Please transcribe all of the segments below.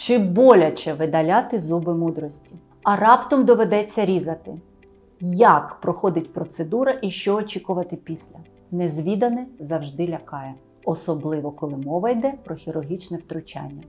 Чи боляче видаляти зуби мудрості? А раптом доведеться різати? Як проходить процедура і що очікувати після? Незвідане завжди лякає, особливо коли мова йде про хірургічне втручання.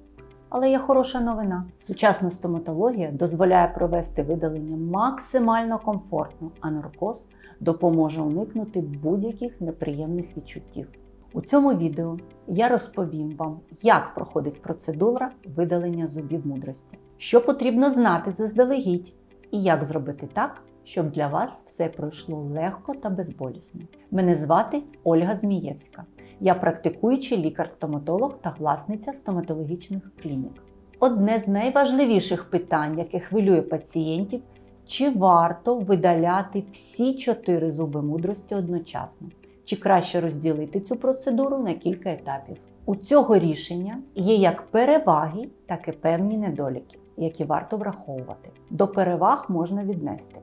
Але є хороша новина. Сучасна стоматологія дозволяє провести видалення максимально комфортно, а наркоз допоможе уникнути будь-яких неприємних відчуттів. У цьому відео я розповім вам, як проходить процедура видалення зубів мудрості, що потрібно знати заздалегідь, і як зробити так, щоб для вас все пройшло легко та безболісно. Мене звати Ольга Змієвська. Я практикуючий лікар-стоматолог та власниця стоматологічних клінік. Одне з найважливіших питань, яке хвилює пацієнтів, чи варто видаляти всі чотири зуби мудрості одночасно, чи краще розділити цю процедуру на кілька етапів. У цього рішення є як переваги, так і певні недоліки, які варто враховувати. До переваг можна віднести.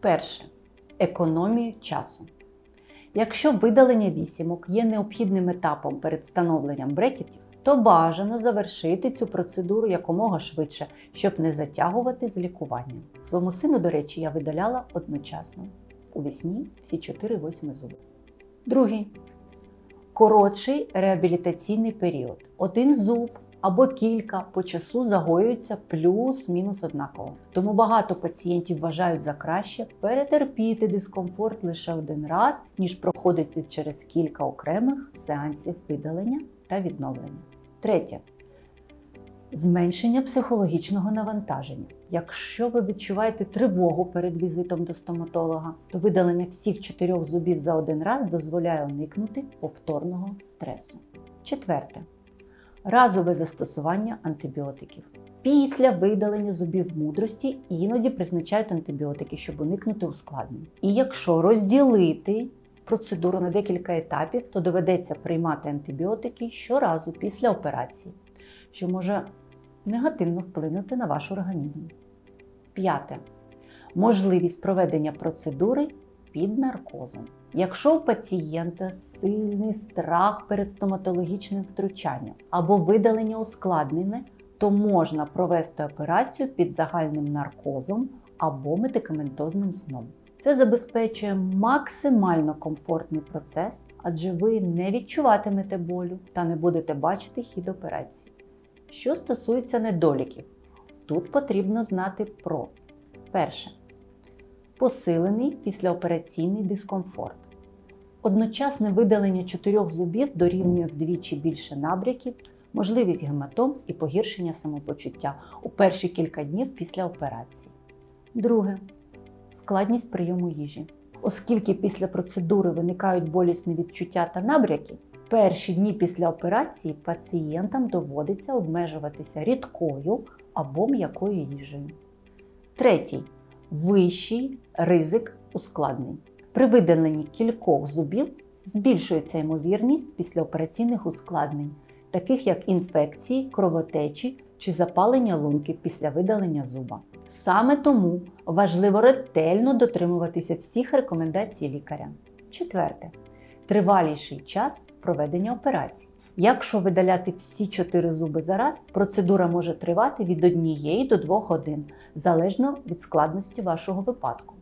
Перше економію часу. Якщо видалення вісімок є необхідним етапом перед встановленням брекетів, то бажано завершити цю процедуру якомога швидше, щоб не затягувати з лікуванням. Своєму сину, до речі, я видаляла одночасно у вісні всі 4-8 зуби. Другий коротший реабілітаційний період. Один зуб або кілька по часу загоюються плюс-мінус однаково. Тому багато пацієнтів вважають за краще перетерпіти дискомфорт лише один раз, ніж проходити через кілька окремих сеансів видалення та відновлення. Третє. Зменшення психологічного навантаження. Якщо ви відчуваєте тривогу перед візитом до стоматолога, то видалення всіх чотирьох зубів за один раз дозволяє уникнути повторного стресу. Четверте разове застосування антибіотиків. Після видалення зубів мудрості іноді призначають антибіотики, щоб уникнути ускладнень. І якщо розділити процедуру на декілька етапів, то доведеться приймати антибіотики щоразу після операції, що може негативно вплинути на ваш організм. П'яте. Можливість проведення процедури під наркозом. Якщо у пацієнта сильний страх перед стоматологічним втручанням або видалення ускладнене, то можна провести операцію під загальним наркозом або медикаментозним сном. Це забезпечує максимально комфортний процес, адже ви не відчуватимете болю та не будете бачити хід операції. Що стосується недоліків, тут потрібно знати про перше посилений післяопераційний дискомфорт. Одночасне видалення чотирьох зубів дорівнює вдвічі більше набряків, можливість гематом і погіршення самопочуття у перші кілька днів після операції. Друге складність прийому їжі. Оскільки після процедури виникають болісні відчуття та набряки, перші дні після операції пацієнтам доводиться обмежуватися рідкою або м'якою їжею. Третій вищий ризик ускладнень. При видаленні кількох зубів збільшується ймовірність післяопераційних ускладнень, таких як інфекції, кровотечі чи запалення лунки після видалення зуба. Саме тому важливо ретельно дотримуватися всіх рекомендацій лікаря. Четверте. Триваліший час проведення операцій. Якщо видаляти всі чотири зуби за раз, процедура може тривати від однієї до двох годин, залежно від складності вашого випадку.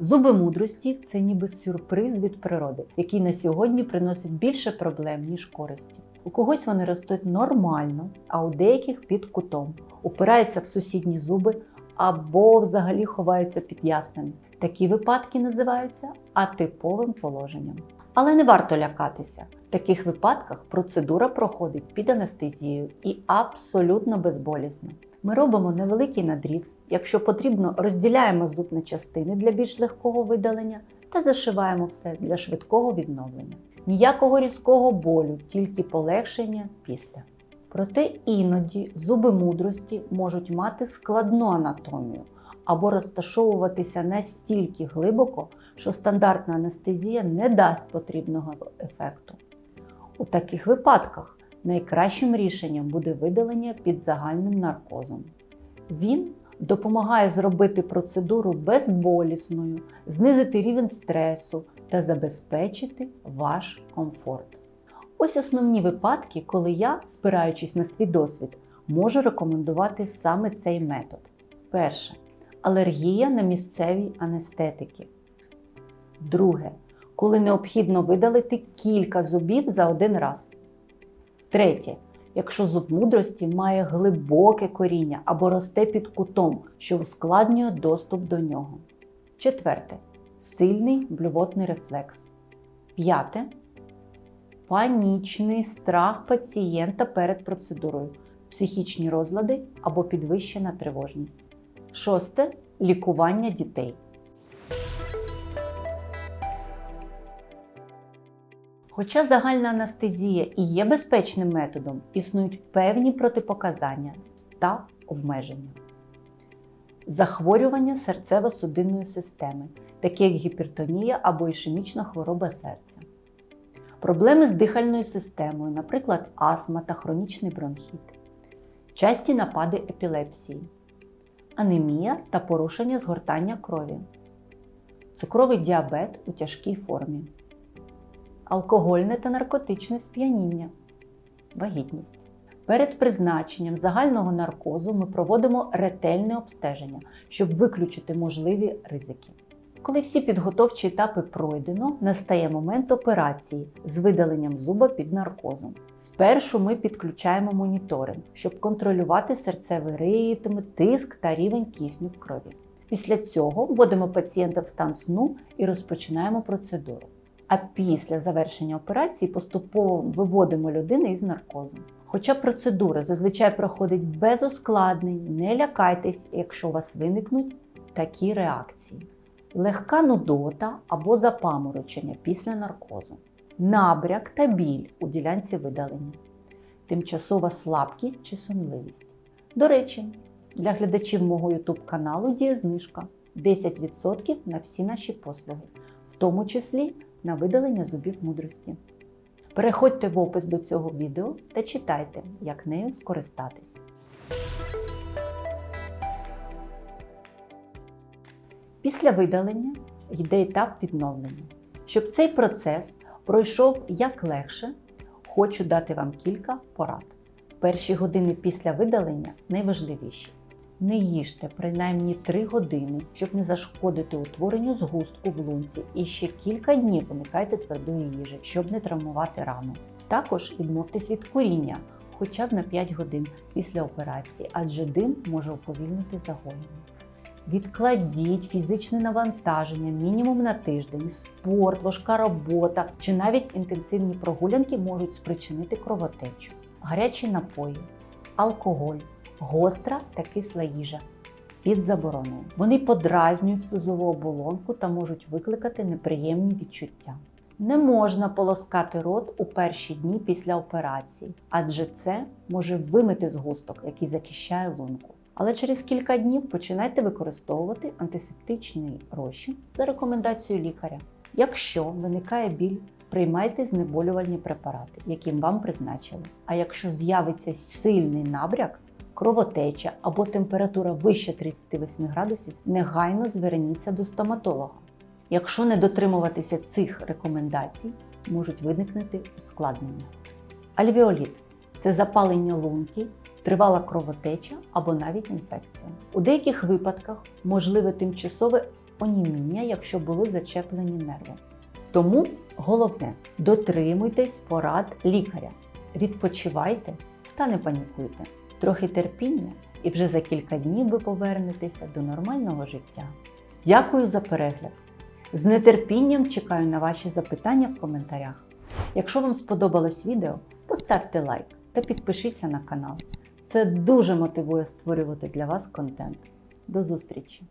Зуби мудрості це ніби сюрприз від природи, який на сьогодні приносить більше проблем, ніж користі. У когось вони ростуть нормально, а у деяких під кутом, упираються в сусідні зуби або взагалі ховаються під яснами. Такі випадки називаються атиповим положенням. Але не варто лякатися. В таких випадках процедура проходить під анестезією і абсолютно безболісно. Ми робимо невеликий надріз, якщо потрібно, розділяємо зуб на частини для більш легкого видалення та зашиваємо все для швидкого відновлення. Ніякого різкого болю, тільки полегшення після. Проте іноді зуби мудрості можуть мати складну анатомію або розташовуватися настільки глибоко, що стандартна анестезія не дасть потрібного ефекту. У таких випадках найкращим рішенням буде видалення під загальним наркозом. Він допомагає зробити процедуру безболісною, знизити рівень стресу та забезпечити ваш комфорт. Ось основні випадки, коли я, спираючись на свій досвід, можу рекомендувати саме цей метод. Перше алергія на місцеві анестетики. Друге. Коли необхідно видалити кілька зубів за один раз. Третє. Якщо зуб мудрості має глибоке коріння або росте під кутом, що ускладнює доступ до нього. Четверте. Сильний блювотний рефлекс. П'яте. Панічний страх пацієнта перед процедурою, психічні розлади або підвищена тривожність. Шосте лікування дітей. Хоча загальна анестезія і є безпечним методом, існують певні протипоказання та обмеження. Захворювання серцево-судинної системи, такі як гіпертонія або ішемічна хвороба серця. Проблеми з дихальною системою, наприклад, астма та хронічний бронхіт, часті напади епілепсії, анемія та порушення згортання крові, цукровий діабет у тяжкій формі, алкогольне та наркотичне сп'яніння, вагітність. Перед призначенням загального наркозу ми проводимо ретельне обстеження, щоб виключити можливі ризики. Коли всі підготовчі етапи пройдено, настає момент операції з видаленням зуба під наркозом. Спершу ми підключаємо моніторинг, щоб контролювати серцевий ритм, тиск та рівень кисню в крові. Після цього вводимо пацієнта в стан сну і розпочинаємо процедуру. А після завершення операції поступово виводимо людину із наркозу. Хоча процедура зазвичай проходить без ускладнень, не лякайтесь, якщо у вас виникнуть такі реакції легка нудота або запаморочення після наркозу, набряк та біль у ділянці видалення, тимчасова слабкість чи сонливість. До речі, для глядачів мого YouTube каналу діє знижка 10% на всі наші послуги, в тому числі на видалення зубів мудрості. Переходьте в опис до цього відео та читайте, як нею скористатись. Після видалення йде етап відновлення. Щоб цей процес пройшов як легше, хочу дати вам кілька порад. Перші години після видалення найважливіші. Не їжте принаймні 3 години, щоб не зашкодити утворенню згустку в лунці, і ще кілька днів уникайте твердої їжі, щоб не травмувати рану. Також відмовтесь від куріння хоча б на 5 годин після операції, адже дим може уповільнити загоєння. Відкладіть фізичне навантаження мінімум на тиждень, спорт, важка робота чи навіть інтенсивні прогулянки можуть спричинити кровотечу, гарячі напої, алкоголь, гостра та кисла їжа під забороною. Вони подразнюють слизову оболонку та можуть викликати неприємні відчуття. Не можна полоскати рот у перші дні після операції, адже це може вимити згусток, який захищає лунку. Але через кілька днів починайте використовувати антисептичний розчин за рекомендацією лікаря. Якщо виникає біль, приймайте знеболювальні препарати, які вам призначили. А якщо з'явиться сильний набряк, кровотеча або температура вище 38 градусів, негайно зверніться до стоматолога. Якщо не дотримуватися цих рекомендацій, можуть виникнути ускладнення. Альвіоліт це запалення лунки, тривала кровотеча або навіть інфекція. У деяких випадках можливе тимчасове оніміння, якщо були зачеплені нерви. Тому головне дотримуйтесь порад лікаря, відпочивайте та не панікуйте. Трохи терпіння, і вже за кілька днів ви повернетеся до нормального життя. Дякую за перегляд! З нетерпінням чекаю на ваші запитання в коментарях. Якщо вам сподобалось відео, поставте лайк та підпишіться на канал. Це дуже мотивує створювати для вас контент. До зустрічі!